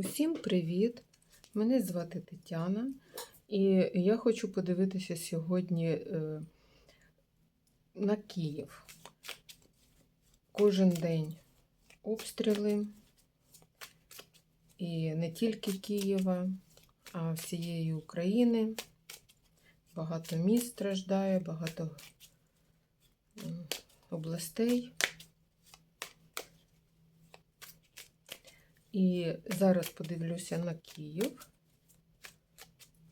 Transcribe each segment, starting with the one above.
Усім привіт! Мене звати Тетяна, і я хочу подивитися сьогодні е, на Київ. Кожен день обстріли, і не тільки Києва, а всієї України. Багато міст страждає, багато областей. І зараз подивлюся на Київ,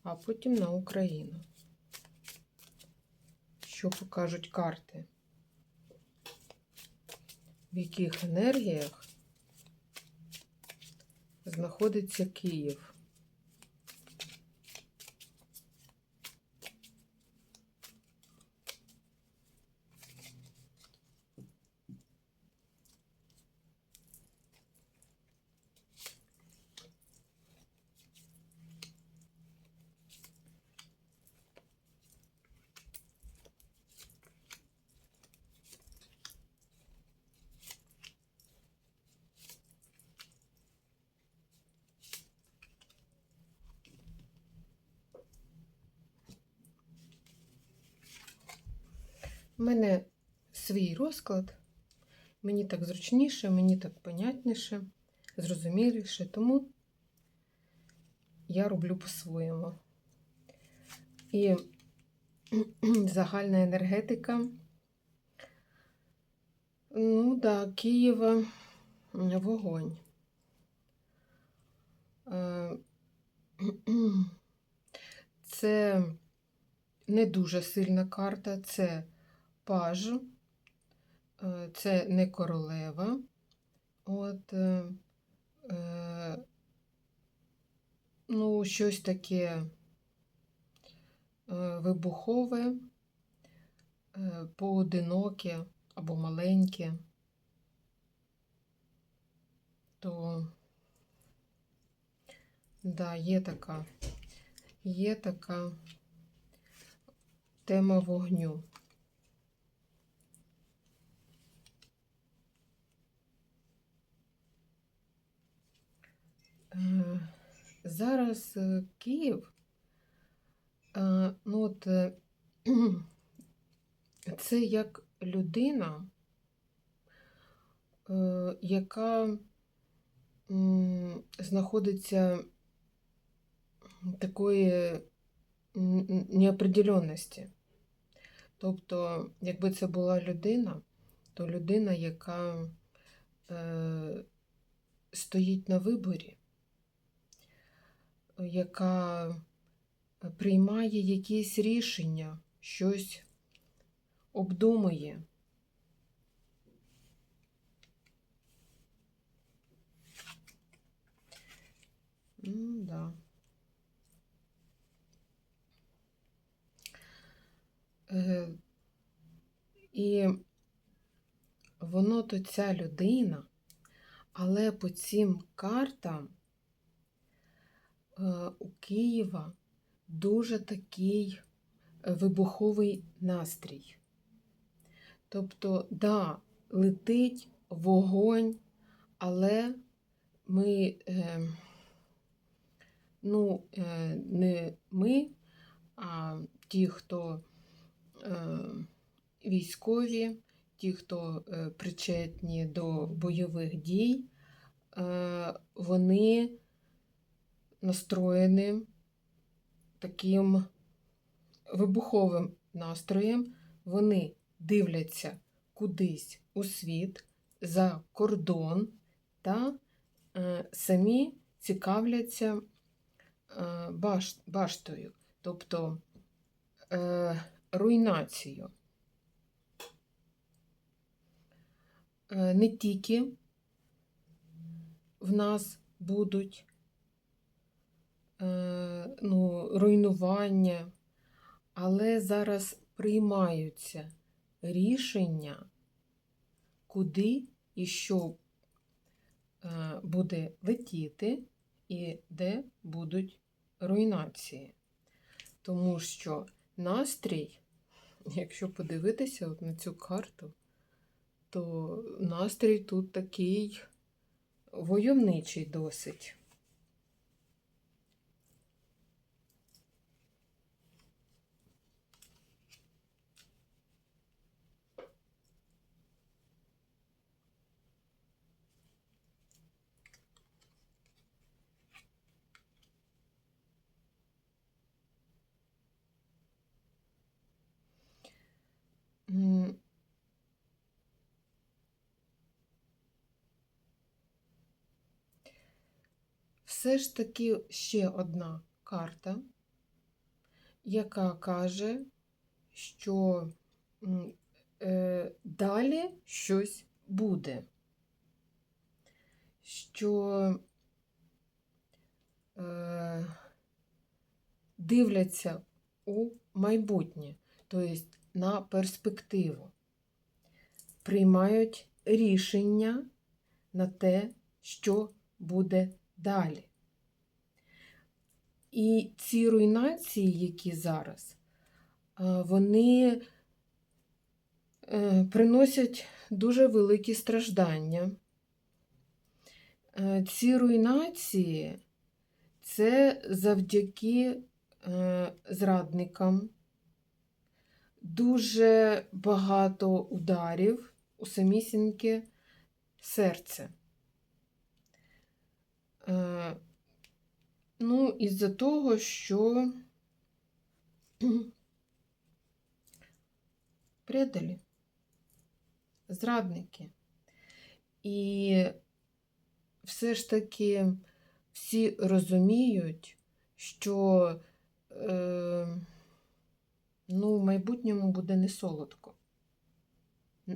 а потім на Україну. Що покажуть карти? В яких енергіях знаходиться Київ? У мене свій розклад. Мені так зручніше, мені так понятніше, зрозуміліше, тому я роблю по-своєму. І загальна енергетика. Ну да, Києва вогонь. Е, Це не дуже сильна карта, це паж, е, це не королева. От, е, е, ну, щось таке е, вибухове, поодиноке або маленьке, то да, є така, є така тема вогню. Зараз е, Київ, е, ну от, е, це як людина, яка знаходиться такої неопределенності. Тобто, якби це була людина, то людина, яка стоїть на виборі, яка приймає якісь рішення, щось обдумує. Да. Е, і воно то ця людина, але по цим картам е, у Києва дуже такий е, вибуховий настрій. Тобто, да, летить вогонь, але ми, е, ну, е, не ми, а ті, хто е, військові, ті, хто е, причетні до бойових дій, е, вони настроєні таким вибуховим настроєм. Вони дивляться кудись у світ за кордон та е, самі цікавляться е, баш, баштою, тобто е, руйнацією. Е, не тільки в нас будуть ну, руйнування, але зараз приймаються рішення, куди і що е, буде летіти, і де будуть руйнації. Тому що настрій, якщо подивитися от на цю карту, то настрій тут такий войовничий досить. Все ж таки ще одна карта, яка каже, що е, далі щось буде, що е, дивляться у майбутнє, тобто на перспективу, приймають рішення на те, що буде далі. І ці руйнації, які зараз, е, вони е, приносять дуже великі страждання. Е, Ці руйнації це завдяки зрадникам, дуже багато ударів у самісіньке серце. Ну, із-за того, що предалі, зрадники. І все ж таки всі розуміють, що е, ну, в майбутньому буде не солодко.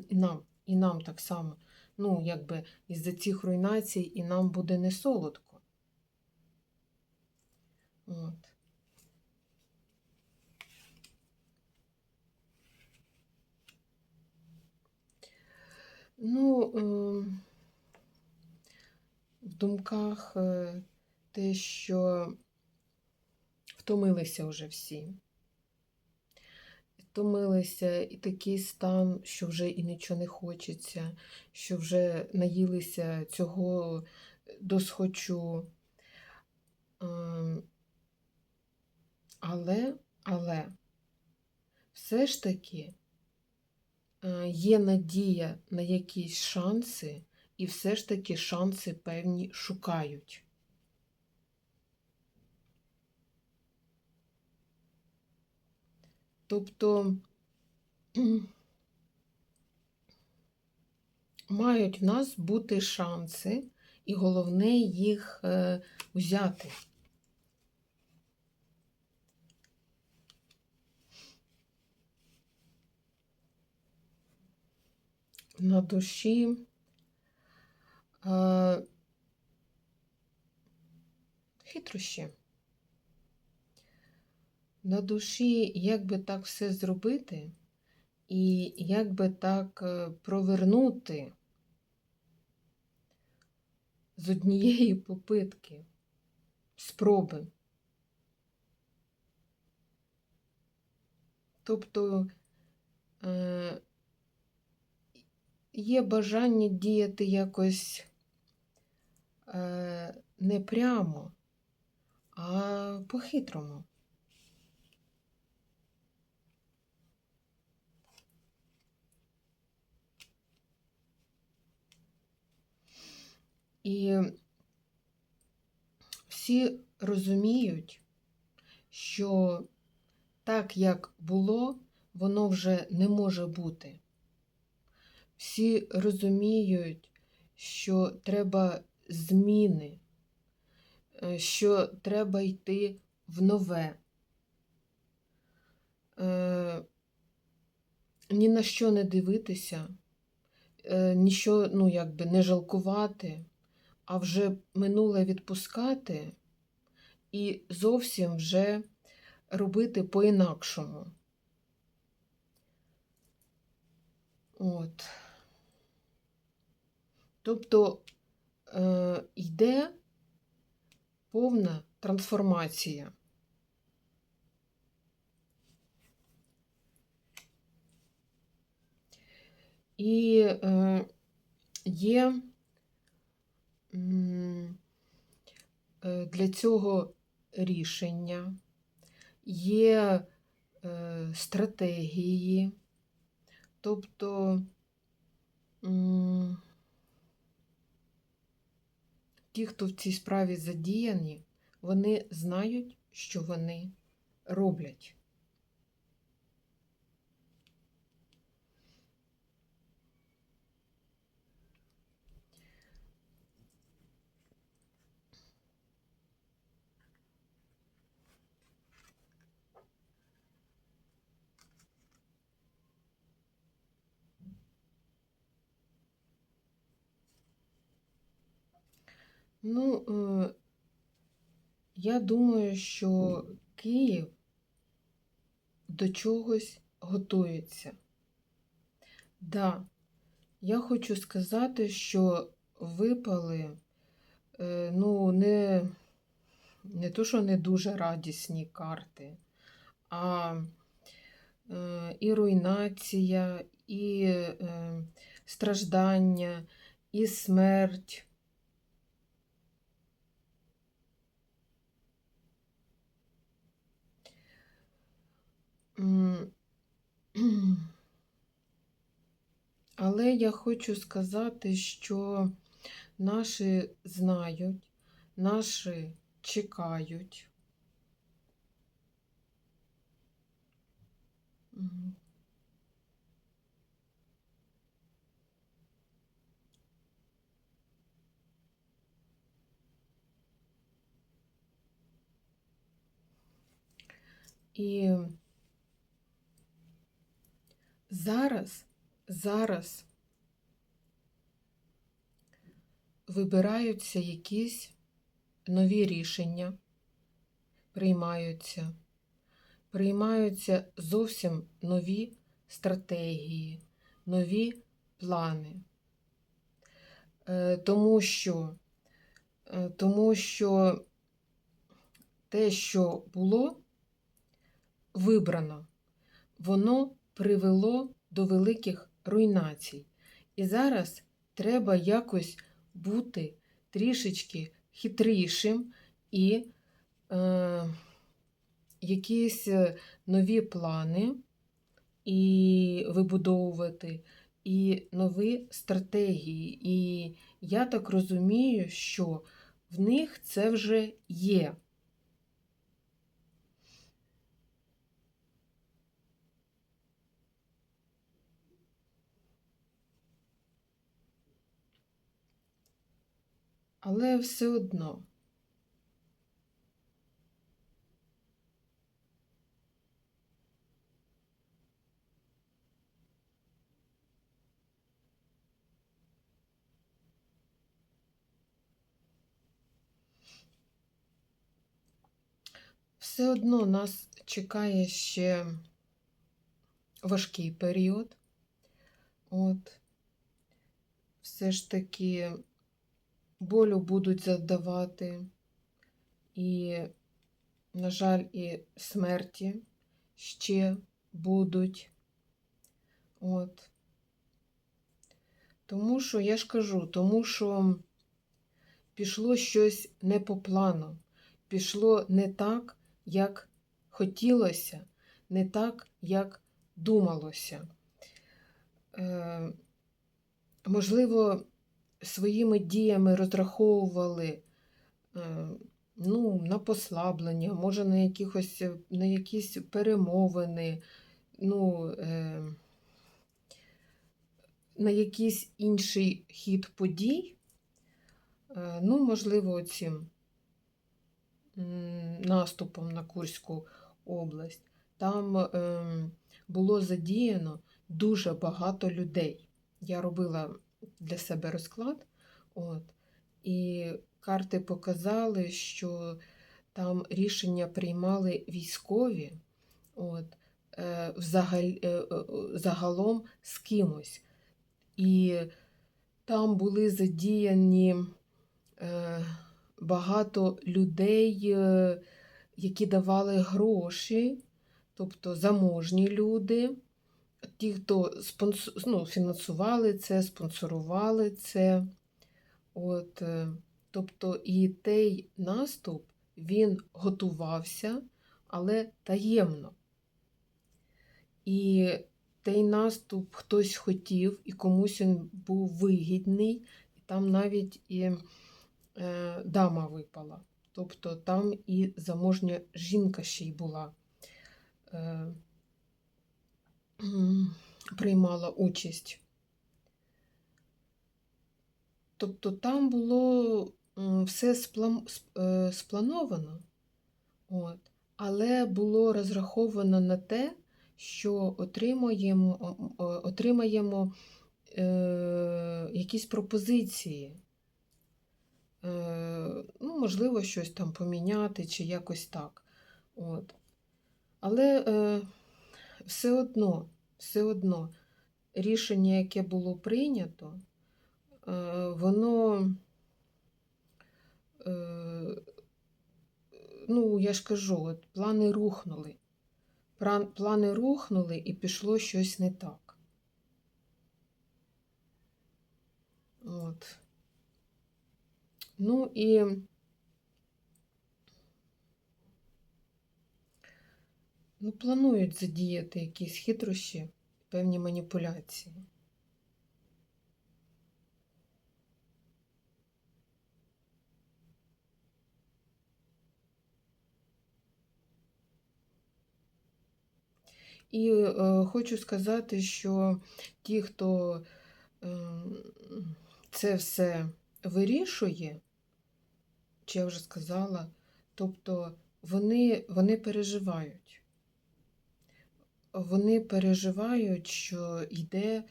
І нам, і нам так само. Ну, якби із-за цих руйнацій і нам буде не солодко. От. Ну, е, в думках е, те, що втомилися вже всі. Втомилися і такий стан, що вже і нічого не хочеться, що вже наїлися цього досхочу. Але, але, все ж таки е, є надія на якісь шанси, і все ж таки шанси певні шукають. Тобто мають в нас бути шанси, і головне їх е, взяти. На душі е, хитрощі. На душі, як би так все зробити, і як би так е, провернути з однієї попитки, спроби. Тобто е, є бажання діяти якось е, не прямо, а по-хитрому. І всі розуміють, що так, як було, воно вже не може бути. Всі розуміють, що треба зміни, е, що треба йти в нове. Е, Ні на що не дивитися, е, ніщо, ну, якби не жалкувати, а вже минуле відпускати і зовсім вже робити по-інакшому. От. Тобто е, йде повна трансформація. І е, є е, для цього рішення, є е, стратегії, тобто м, ті, хто в цій справі задіяні, вони знають, що вони роблять. Ну, е, я думаю, що Київ до чогось готується. Да, я хочу сказати, що випали, е, ну, не, не то, що не дуже радісні карти, а е, і руйнація, і е, страждання, і смерть. М, Але я хочу сказати, що наші знають, наші чекають. І зараз, зараз вибираються якісь нові рішення, приймаються, приймаються зовсім нові стратегії, нові плани. Е, Тому що, е, тому що те, що було вибрано, воно привело до великих руйнацій. І зараз треба якось бути трішечки хитрішим і е, якісь е, нові плани і вибудовувати, і нові стратегії. І я так розумію, що в них це вже є. Але все одно. Все одно нас чекає ще важкий період. От, все ж таки болю будуть завдавати, і, на жаль, і смерті ще будуть. От. Тому що, я ж кажу, тому що пішло щось не по плану, пішло не так, як хотілося, не так, як думалося. Е, Можливо, своїми діями розраховували е, ну, на послаблення, може, на якихось, на якісь перемовини, ну, е, на якийсь інший хід подій, е, ну, можливо, цим наступом на Курську область, там ем, було задіяно дуже багато людей. Я робила для себе розклад, от, і карти показали, що там рішення приймали військові, от, е, взагал, е, е, загалом з кимось. І там були задіяні багато людей, які давали гроші, тобто заможні люди ті, хто спонсор, ну, фінансували це, спонсорували це. От, е, Тобто і той наступ він готувався, але таємно. І той наступ хтось хотів, і комусь він був вигідний, і там навіть і е, дама випала. Тобто там і заможня жінка ще й була. Е, приймала участь. Тобто там було все е, сплановано, от, але було розраховано на те, що отримаємо отримаємо е, якісь пропозиції е, ну, можливо, щось там поміняти чи якось так. От. Але е, все одно, все одно рішення, яке було прийнято, е, воно, е, ну, я ж кажу, от плани рухнули. Плани рухнули і пішло щось не так. От. Ну і ну, планують задіяти якісь хитрощі, певні маніпуляції. І е, хочу сказати, що ті, хто е, це все вирішує, чи я вже сказала, тобто вони, вони переживають. Вони переживають, що йде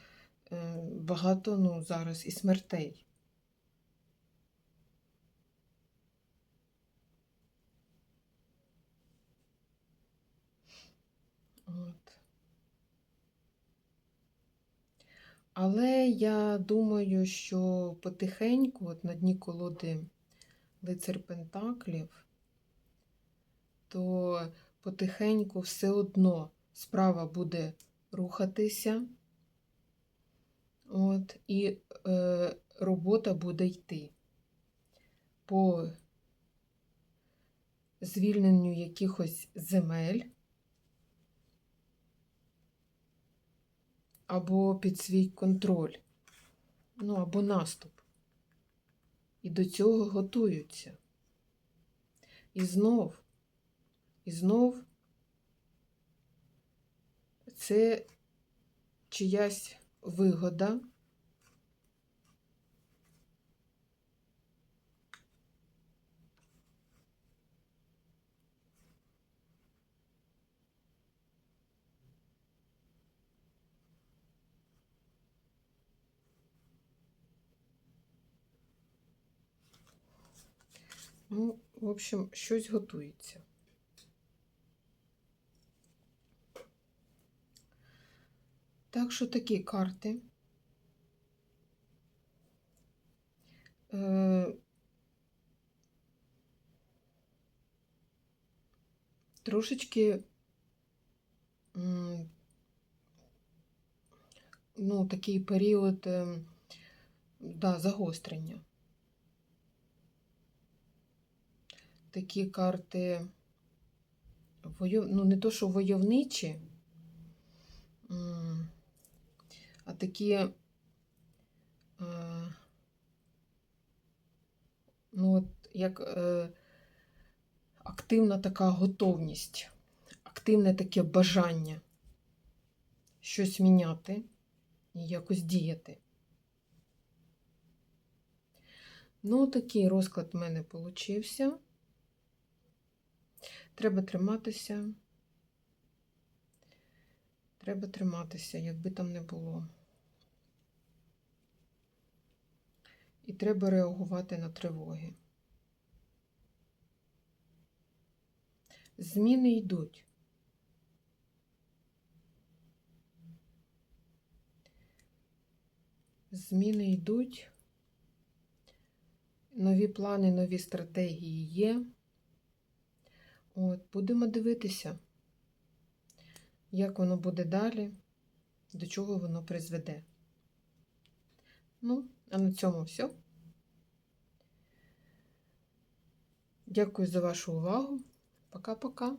е, багато ну, зараз і смертей. От. Але я думаю, що потихеньку, от на дні колоди лицар Пентаклів, то потихеньку все одно справа буде рухатися, от, і е, робота буде йти по звільненню якихось земель. або під свій контроль, ну або наступ. І до цього готуються. І знов, і знов це чиясь вигода. Ну, в общем, щось готується. Так що такі карти. Е, Трошечки, ну, такий період, ем, да, загострення. такі карти, ну, не то, що войовничі, такі, е, ну, от, як е, активна така готовність, активне таке бажання щось міняти і якось діяти. Ну, такий розклад в мене получився. Треба триматися. Треба триматися, якби там не було. І треба реагувати на тривоги. Зміни йдуть. Зміни йдуть. Нові плани, нові стратегії є. От, Будемо дивитися, як воно буде далі, до чого воно призведе. Ну, а на цьому все. Дякую за вашу увагу. Пока-пока.